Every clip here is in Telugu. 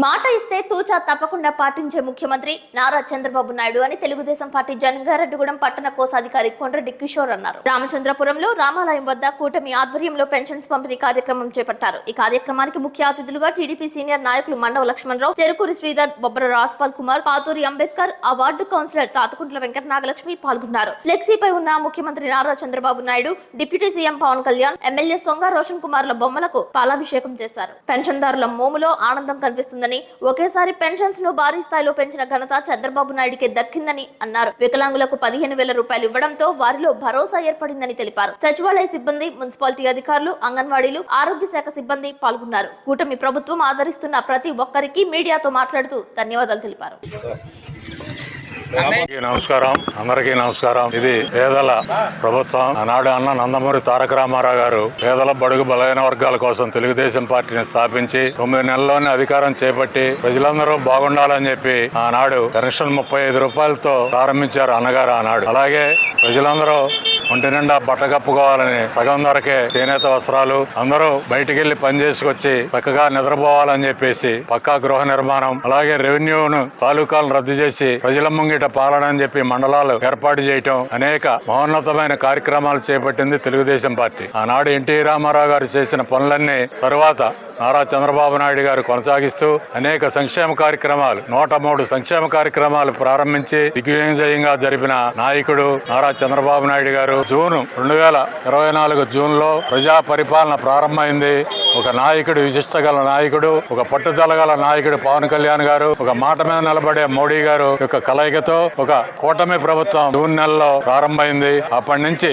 మాట ఇస్తే తూచా తప్పకుండా పాటించే ముఖ్యమంత్రి నారా చంద్రబాబు నాయుడు అని తెలుగుదేశం పార్టీ జనగారెడ్డిగూడెం పట్టణ కోశాధికారి కొండ్రెడ్డి కిషోర్ అన్నారు. రామచంద్రపురంలో రామాలయం వద్ద కూటమి ఆధ్వర్యంలో పెన్షన్స్ పంపిణీ కార్యక్రమం చేపట్టారు. ఈ కార్యక్రమానికి ముఖ్య అతిథులుగా టీడీపీ సీనియర్ నాయకులు మండవ లక్ష్మణరావు చెరుకూరి శ్రీధర్ బొబ్బర రాజ్పాల్ కుమార్ పాతూరి అంబేద్కర్ ఆ వార్డు కౌన్సిలర్ తాతకుంట్ల వెంకట నాగలక్ష్మి పాల్గొన్నారు. ఫ్లెక్సీపై ఉన్న ముఖ్యమంత్రి Nara Chandrababu Naidu deputy CM Pawan Kalyan MLA Songa Roshan కుమార్ల బొమ్మలకు పాలాభిషేకం చేశారు. పెన్షన్దారుల మోములో ఆనందం కనిపిస్తుందని ఒకేసారి పెన్షన్స్ను భారీ స్థాయిలో పెంచిన ఘనత చంద్రబాబు నాయుడికి దక్కిందని అన్నారు. వికలాంగులకు పదిహేను వేల రూపాయలు ఇవ్వడంతో వారిలో భరోసా ఏర్పడిందని తెలిపారు. సచివాలయ సిబ్బంది మున్సిపాలిటీ అధికారులు అంగన్వాడీలు ఆరోగ్య శాఖ సిబ్బంది పాల్గొన్నారు. కూటమి ప్రభుత్వం ఆదరిస్తున్న ప్రతి ఒక్కరికి మీడియాతో మాట్లాడుతూ ధన్యవాదాలు తెలిపారు. నమస్కారం. అందరికీ నమస్కారం. ఇది పేదల ప్రభుత్వం. ఆనాడు అన్న నందమూరి తారక రామారావు గారు పేదల బడుగు బలైన వర్గాల కోసం తెలుగుదేశం పార్టీని స్థాపించి తొమ్మిది నెలల్లోనే అధికారం చేపట్టి ప్రజలందరూ బాగుండాలని చెప్పి ఆనాడు పెన్షన్ ముప్పై ఐదు రూపాయలతో ప్రారంభించారు అన్నగారు ఆనాడు. అలాగే ప్రజలందరూ ఒంటి నిండా బట్ట కప్పుకోవాలని సగం ధరకే చేనేత వస్త్రాలు అందరూ బయటికి వెళ్ళి పని చేసుకొచ్చి చక్కగా నిద్రపోవాలని చెప్పేసి పక్కా గృహ నిర్మాణం అలాగే రెవెన్యూను తాలూకాలను రద్దు చేసి ప్రజల ముంగిట పాలన అని చెప్పి మండలాలు ఏర్పాటు చేయటం అనేక మహోన్నతమైన కార్యక్రమాలు చేపట్టింది తెలుగుదేశం పార్టీ. ఆనాడు ఎన్టీ రామారావు గారు చేసిన పనులన్నీ తరువాత నారా చంద్రబాబు నాయుడు గారు కొనసాగిస్తూ అనేక సంక్షేమ కార్యక్రమాలు నూట మూడు సంక్షేమ కార్యక్రమాలు ప్రారంభించి దిగ్విజయంగా జరిపిన నాయకుడు నారా చంద్రబాబు నాయుడు గారు జూన్ రెండు వేల ఇరవై నాలుగు జూన్లో ప్రజా పరిపాలన ప్రారంభమైంది. ఒక నాయకుడు విశిష్ట గల నాయకుడు ఒక పట్టుదల గల నాయకుడు పవన్ కళ్యాణ్ గారు ఒక మాట మీద నిలబడే మోడీ గారు యొక్క కలయికతో ఒక కూటమి ప్రభుత్వం జూన్ నెలలో ప్రారంభమైంది. అప్పటి నుంచి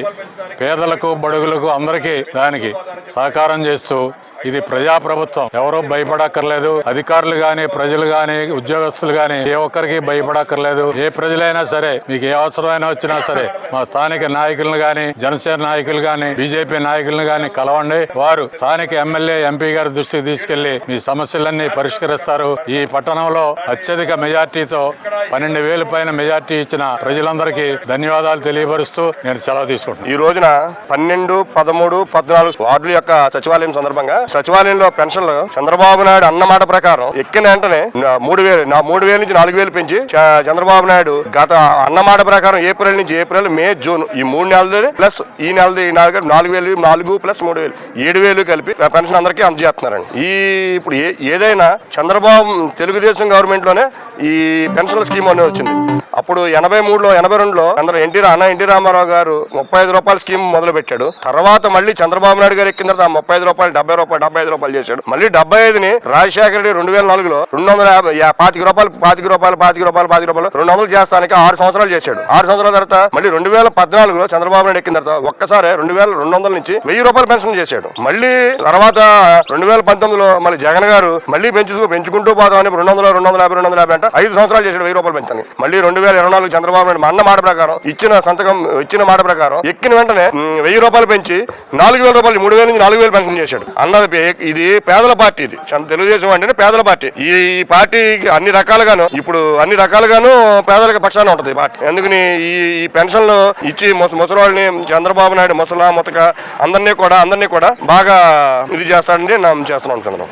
పేదలకు బడుగులకు అందరికీ దానికి సహకారం చేస్తూ ఇది ప్రజా ప్రభుత్వం భయపడక్కర్లేదు. అధికారులు గాని ప్రజలు గాని ఉద్యోగస్తులు గాని ఏ ఒక్కరికి భయపడక్కర్లేదు. ఏ ప్రజలైనా సరే మీకు ఏ అవసరమైనా వచ్చినా సరే మా స్థానిక నాయకులను గాని జనసేన నాయకులు గాని బీజేపీ నాయకులను గాని కలవండి. వారు స్థానిక ఎమ్మెల్యే ఎంపీ గారి దృష్టికి తీసుకెళ్ళి మీ సమస్యలన్నీ పరిష్కరిస్తారు. ఈ పట్టణంలో అత్యధిక మెజార్టీతో పన్నెండు వేల పైన మెజార్టీ ఇచ్చిన ప్రజలందరికీ ధన్యవాదాలు తెలియపరుస్తూ నేను సెలవు తీసుకుంటాను ఈ రోజున పన్నెండు పదమూడు పద్నాలుగు వార్డుల యొక్క సచివాలయం సందర్భంగా సచివాలయంలో పెన్షన్లు చంద్రబాబు నాయుడు అన్నమాట ప్రకారం ఎక్కిన వెంటనే మూడు వేలు నా మూడు వేల నుంచి నాలుగు వేలు పెంచి చంద్రబాబు నాయుడు గత అన్నమాట ప్రకారం ఏప్రిల్ నుంచి ఏప్రిల్ మే జూన్ ఈ మూడు నెలలు ప్లస్ ఈ నెలది ఈ నాలుగు నాలుగు వేలు నాలుగు ప్లస్ మూడు వేలు ఏడు వేలు కలిపి పెన్షన్ అందరికీ అందజేస్తున్నారండి. ఈ ఇప్పుడు ఏ- ఏదైనా చంద్రబాబు తెలుగుదేశం గవర్నమెంట్లోనే ఈ పెన్షన్ స్కీమ్ అనేది వచ్చింది. అప్పుడు ఎనభై మూడులో ఎనభై రెండులో అందరూ ఎన్టీ అన్న ఎన్టీ రామారావు గారు ముప్పై ఐదు రూపాయల స్కీమ్ మొదలు పెట్టాడు తర్వాత మళ్ళీ చంద్రబాబు నాయుడు గారు ఎక్కిన తర్వాత ముప్పై ఐదు రూపాయలు డెబ్బై రూపాయలు డెబ్బై ఐదు రూపాయలు చేశాడు. మళ్ళీ డెబ్బై ఐదుని రాజశేఖర రెడ్డి రెండు వేల నాలుగులో రెండు వందల యాభై పాతిక రూపాయలు పాతిక రూపాయలు పాతిక రూపాయలు పాతిక రూపాయలు రెండు వందలు చేస్తానికి ఆరు సంవత్సరాలు చేశాడు. ఆరు సంవత్సరాల తర్వాత మళ్ళీ రెండు వేల పద్నాలుగులో చంద్రబాబు నాయుడు ఎక్కిన తర్వాత ఒక్కసారి రెండు వేల రెండు వందల నుంచి వెయ్యి రూపాయలు పెన్షన్ చేశాడు. మళ్ళీ తర్వాత రెండు వేల పంతొమ్మిదిలో మళ్ళీ జగన్ గారు మళ్ళీ పెంచుతూ పెంచుకుంటూ పోదామని రెండు వందల రెండు వందల యాభై రెండు వందల యాభై అంటే ఐదు సంవత్సరాలు చేశాడు వెయ్యి రూపాయలు పెంచాలి మళ్ళీ రెండు వేల ఇరవై నాలుగు చంద్రబాబు నాయుడు మా అన్న మాట ప్రకారం ఇచ్చిన సంతకం ఇచ్చిన మాట ప్రకారం ఎక్కిన వెంటనే వెయ్యి రూపాయలు పెంచి నాలుగు వేల రూపాయలు మూడు వేల నుంచి నాలుగు వేలు పెన్షన్ చేశాడు. అన్నది పే- ఇది పేదల పార్టీ ఇది. తెలుగుదేశం అంటేనే పేదల పార్టీ. ఈ పార్టీకి అన్ని రకాలుగాను ఇప్పుడు అన్ని రకాలుగాను పేదలకు పక్షాన ఉంటుంది పార్టీ. ఎందుకని ఈ ఈ పెన్షన్లు ఇచ్చి ముస చంద్రబాబు నాయుడు ముసలా ముతక అందరినీ కూడా అందరినీ కూడా బాగా ఇది చేస్తాడని నేను చేస్తున్నాను చంద్రబాబు.